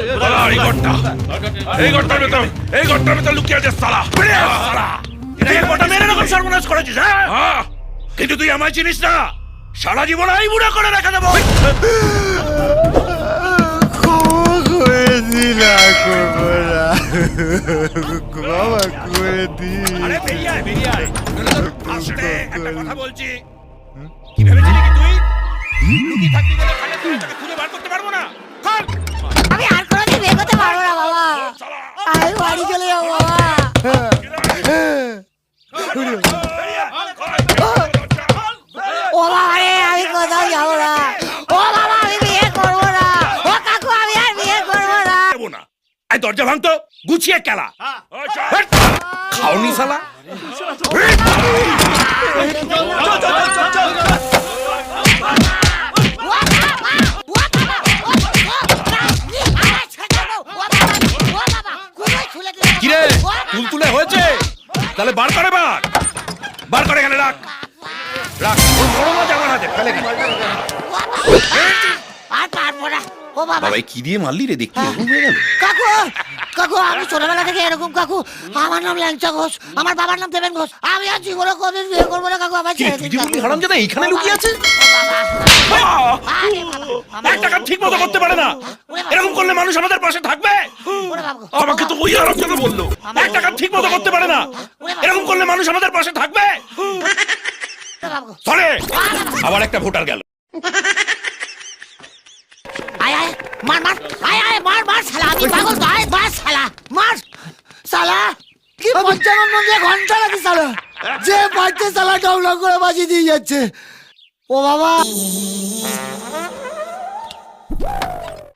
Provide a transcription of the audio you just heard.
এই ঘরটা। এই ঘরটার ভেতর এই ঘরটার ভেতর লুকিয়ে আছে সালা। সালা। এটা মেরে রকম সর্বনাশ করেছিস হ্যাঁ? কিন্তু তুই আমায় চিনিস না। সারা জীবন এই বুড়া করে রেখে দেবো। কি ভেবেছিলি কি তুই? লুকিয়ে থাকবি বলে খালে তোকে খুঁজে বার করতে পারব না? বাড়ি চলে যাব। বাবা ও বাবা রে আমি কোথাও যাব না ও বাবা আমি বিয়ে করব না। ও কাকু আমি আর বিয়ে করব না। এই দরজা ভাঙতো। গুছিয়ে খেলা। খাওনি শালা। কিরে? তুলতুলে হয়েছে? তাহলে বার করে বার বার করে এখানে রাখ। রাখ। বড় মাছ আমার হাতে ফেলে আর পারব না। ও বাবা। বাবা কি দিয়ে মারলি রে? দেখতে হয়ে গেল। কাকু কাকু আমি ছোটবেলা থেকে এরকম কাকু। আমার নাম ল্যাংচা ঘোষ। আমার বাবার নাম দেবেন ঘোষ। আমি আর জীবনে কোনদিন বিয়ে করব না কাকু আমার ছেড়ে দিন কাকু। এইখানে লুকিয়ে আছে ও বাবা, আরে বাবা, আমার- একটা কাজ ঠিক মতো করতে পারে না। এরকম করলে মানুষ আমাদের পাশে থাকবে? আমাকে তো ওই হারামজাদা বলল? একটা কাজ ঠিক মতো করতে পারে না। এরকম করলে মানুষ আমাদের পাশে থাকবে? ধরে! আবার একটা ভোটার গেল। আয় আয় মার মার আয় আয় মার মার শালা আমি পাগল তো, আয় মার শালা মার। শালা কি পঞ্চানন মন্দিরে ঘণ্টা লাগে শালা। যে বাড়তে শালা ডং ডং করে বাজিয়ে দিয়ে যাচ্ছে। ও বাবা। Bye.